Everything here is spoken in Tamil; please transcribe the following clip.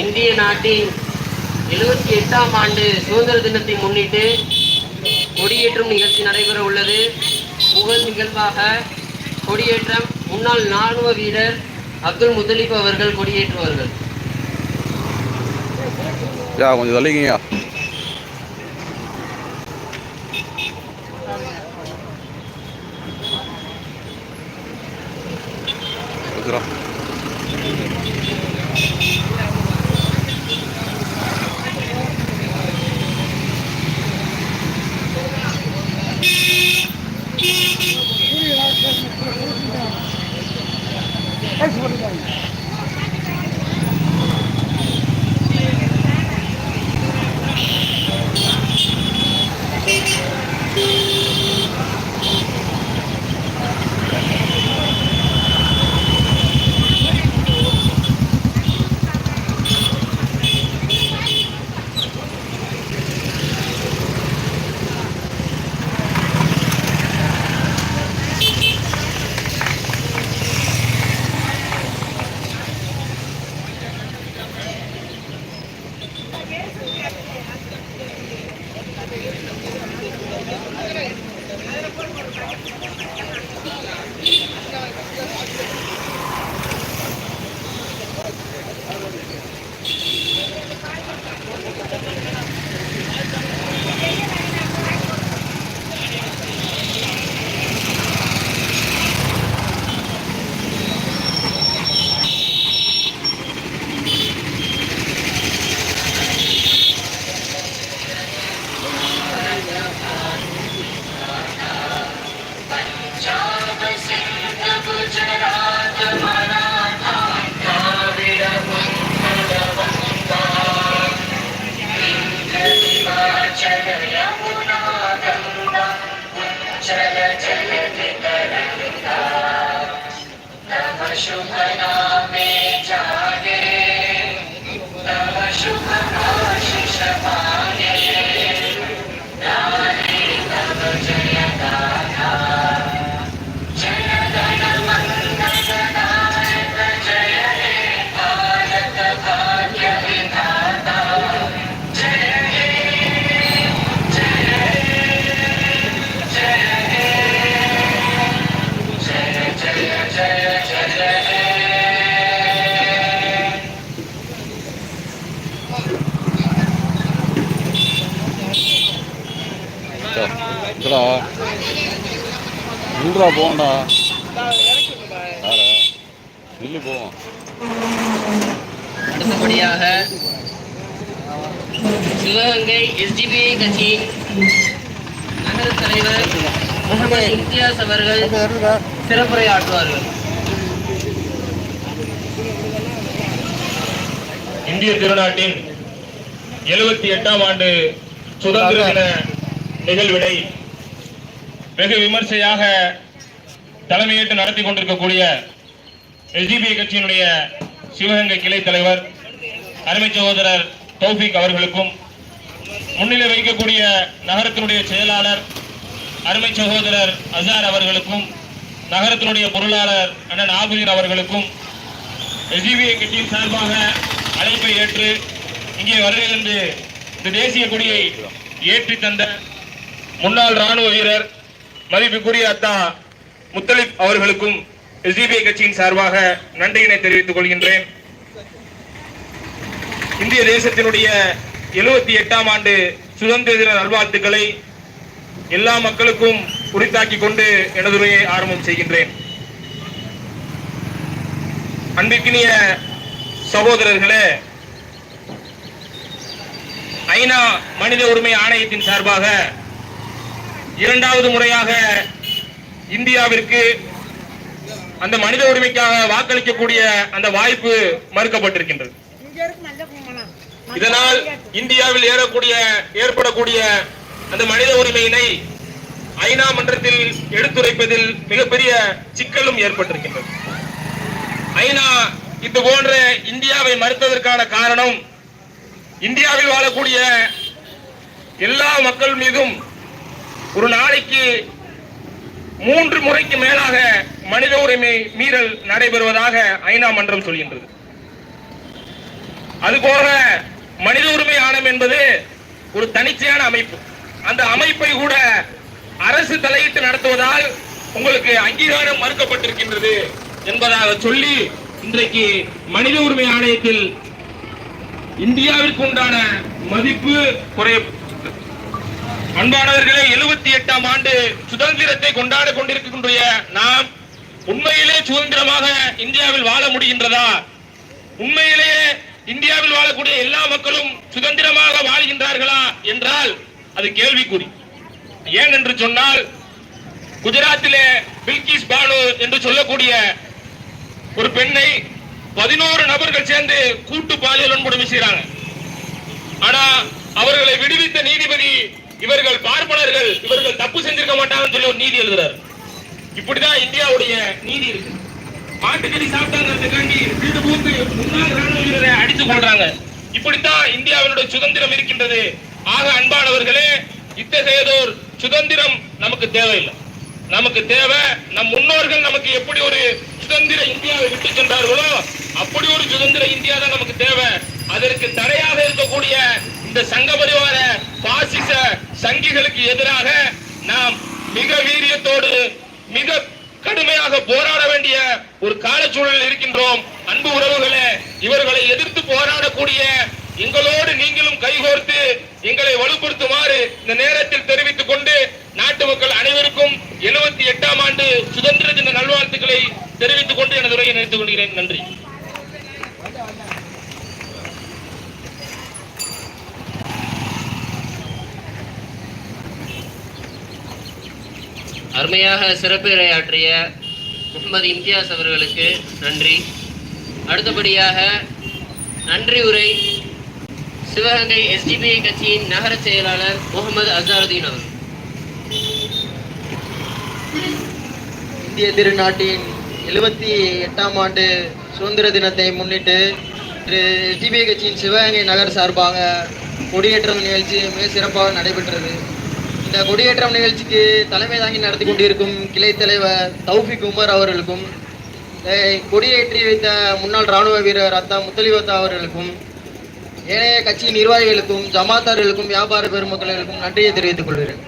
இந்திய நாட்டின் எழுபத்தி எட்டாம் ஆண்டு சுதந்திர தினத்தை முன்னிட்டு கொடியேற்றும் நிகழ்ச்சி நடைபெற உள்ளது. புகழ் நிகழ்வாக கொடியேற்றம் முன்னாள் ராணுவ வீரர் அப்துல் முதலீப் அவர்கள் கொடியேற்றுவார்கள். யா கொஞ்சம் Thanks for 感謝したいな。போண்டா யார நில்லு போவோம் அடுத்தபடியாக சிவகங்கை எஸ்டிபிஐ கட்சி நகர தலைவர் முகமது இம்தியாஸ் அவர்கள் சிறப்புரையாற்றுவார்கள். இந்திய திருநாட்டின் எழுபத்தி எட்டாம் ஆண்டு சுதந்திர தின நிகழ்வினை வெகு விமர்சையாக தலைமையேற்று நடத்தி கொண்டிருக்கக்கூடிய எஸ்டிபிஐ கட்சியினுடைய சிவகங்கை கிளை தலைவர் அருமை சகோதரர் தௌஃபிக் அவர்களுக்கும் முன்னிலை வைக்கக்கூடிய நகரத்தினுடைய செயலாளர் அருமை சகோதரர் அசார் அவர்களுக்கும் நகரத்தினுடைய பொருளாளர் அண்ணன் ஆபுதீர் அவர்களுக்கும் எஸ்டிபிஐ கட்சியின் சார்பாக அழைப்பை ஏற்று இங்கே வருகிறது இந்த தேசிய கொடியை ஏற்றி தந்த முன்னாள் ராணுவ வீரர் மதிப்புக்குரிய அத்தா முத்தலிப் அவர்களுக்கும் எஸ்டிபிஐ கட்சியின் சார்பாக நன்றியினை தெரிவித்துக் கொள்கின்றேன். இந்திய தேசத்தினுடைய எழுபத்தி எட்டாம் ஆண்டு சுதந்திர தின நல்வாழ்த்துக்களை எல்லா மக்களுக்கும் உரித்தாக்கிக் கொண்டு எனது உரையை ஆரம்பம் செய்கின்றேன். அன்பிற்கினிய சகோதரர்களே ஐநா மனித உரிமை ஆணையத்தின் சார்பாக இரண்டாவது முறையாக இந்தியாவிற்கு அந்த மனித உரிமைக்காக வாக்களிக்கக்கூடிய அந்த வாய்ப்பு மறுக்கப்பட்டிருக்கின்றது. இதனால் இந்தியாவில் ஏறக்கூடிய ஏற்படக்கூடிய அந்த மனித உரிமையினை ஐநா மன்றத்தில் எடுத்துரைப்பதில் மிகப்பெரிய சிக்கலும் ஏற்பட்டிருக்கின்றது. ஐநா இது போன்ற இந்தியாவை மறுத்ததற்கான காரணம் இந்தியாவில் வாழக்கூடிய எல்லா மக்கள் மீதும் ஒரு நாளைக்கு மூன்று முறைக்கு மேலாக மனித உரிமை மீறல் நடைபெறுவதாக ஐநா மன்றம் சொல்கின்றது. அதுபோக மனித உரிமை ஆணையம் என்பது ஒரு தனிச்சையான அமைப்பு. அந்த அமைப்பை கூட அரசு தலையிட்டு நடத்துவதால் உங்களுக்கு அங்கீகாரம் மறுக்கப்பட்டிருக்கின்றது என்பதாக சொல்லி இன்றைக்கு மனித உரிமை ஆணையத்தில் இந்தியாவிற்கு உண்டான மதிப்பு குறைய அன்பானவர்களே எழுபத்தி எட்டாம் ஆண்டு சுதந்திரத்தை கொண்டாட கொண்டிருக்கின்ற நாம் உண்மையிலே சுதந்திரமாக இந்தியாவில் வாழ முடிகின்றதா? உண்மையிலேயே இந்தியாவில் வாழக்கூடிய எல்லா மக்களும் சுதந்திரமாக வாழ்கின்றார்களா என்றால் அது கேள்விக்குறி. ஏன் என்று சொன்னால் குஜராத்திலே பில்கிஸ் பானு என்று சொல்லக்கூடிய ஒரு பெண்ணை பதினோரு நபர்கள் சேர்ந்து கூட்டு பாலியல் வன்கொடுமை செய்றாங்க ஆனா அவர்களை விடுவித்த நீதிபதி இவர்கள் பார்ப்பனர்கள் இவர்கள் தப்பு செஞ்சிருக்க மாட்டாங்கன்னு சொல்லி ஒரு நீதி எழுதுறாரு. இப்படிதான் இந்தியாவுடைய நீதி இருக்கு. மாட்டுக்கறி சாப்பிட்டாங்கிறதுக்காண்டி வீடு பூத்து முன்னாள் ராணுவ வீரரை அடித்து கொள்றாங்க இப்படித்தான் இந்தியாவினுடைய சுதந்திரம் இருக்கின்றது. ஆக அன்பானவர்களே இத்தகையதோர் சுதந்திரம் நமக்கு தேவையில்லை. நமக்கு தேவை நம் முன்னோர்கள் நமக்கு எப்படி ஒரு சுதந்திர இந்தியாவை விட்டு சென்றார்களோ அப்படி ஒரு சுதந்திர இந்தியா தான் நமக்கு தேவை. அதற்கு தடையாக இருக்கக்கூடிய இந்த சங்க பரிவார சங்கிகளுக்கு எதிராக நாம் மிக வீரியத்தோடு மிக கடுமையாக போராட வேண்டிய ஒரு காலச்சூழலில் இருக்கின்றோம். அன்பு உறவுகளே இவர்களை எதிர்த்து போராடக்கூடிய எங்களோடு நீங்களும் கைகோர்த்து எங்களை வலுப்படுத்துமாறு இந்த நேரத்தில் தெரிவித்துக் கொண்டு நாட்டு மக்கள் அனைவருக்கும் எழுபத்தி எட்டாம் ஆண்டு சுதந்திர தின நல்வாழ்த்துக்களை தெரிவித்துக் கொண்டு எனது உரையை நிறுத்திக் கொள்கிறேன். நன்றி. அருமையாக சிறப்புரையாற்றிய முகமது இம்தியாஸ் அவர்களுக்கு நன்றி. அடுத்தபடியாக நன்றி உரை சிவகங்கை எஸ்டிபிஐ கட்சியின் நகர செயலாளர் முகமது அசாருதீன் அவர் இந்திய திருநாட்டின் எழுபத்தி எட்டாம் ஆண்டு சுதந்திர தினத்தை முன்னிட்டு திரு எஸ்டிபிஐ கட்சியின் சிவகங்கை நகர் சார்பாக கொடியேற்றம் நிகழ்ச்சி மிக சிறப்பாக நடைபெற்றது. இந்த கொடியேற்றம் நிகழ்ச்சிக்கு தலைமை தாங்கி நடத்தி கொண்டிருக்கும் கிளை தலைவர் தௌஃபிக் உமர் அவர்களுக்கும் கொடியேற்றி வைத்த முன்னாள் ராணுவ வீரர் அத்தா முத்தலிவத்தா அவர்களுக்கும் ஏனைய கட்சி நிர்வாகிகளுக்கும் ஜமாத்தார்களுக்கும் வியாபார பெருமக்களுக்கும் நன்றியை தெரிவித்துக் கொள்கிறேன்.